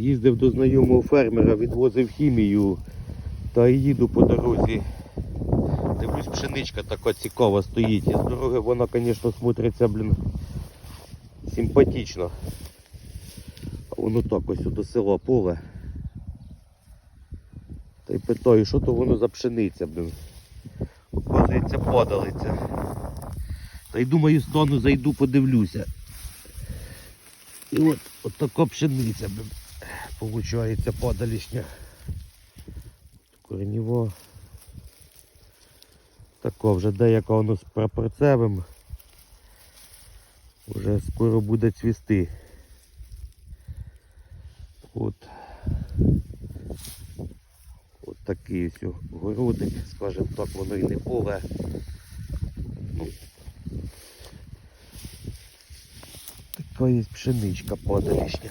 Їздив до знайомого фермера, відвозив хімію та їду по дорозі. Дивлюсь, пшеничка така цікава стоїть. І з дороги вона, звісно, смотриться, блін, симпатично. А воно так ось до села поле. Та й питаю, що то воно за пшениця, блін. Оказується, падалиця. Та й думаю, стану, зайду, подивлюся. І от, от така пшениця, блін. Получається падалішня. Коренєва. Така вже деяка воно з прапорцевим. Вже скоро буде цвісти. От. От такий ось городик, скажімо так, воно і не поле. Така є пшеничка падалішня.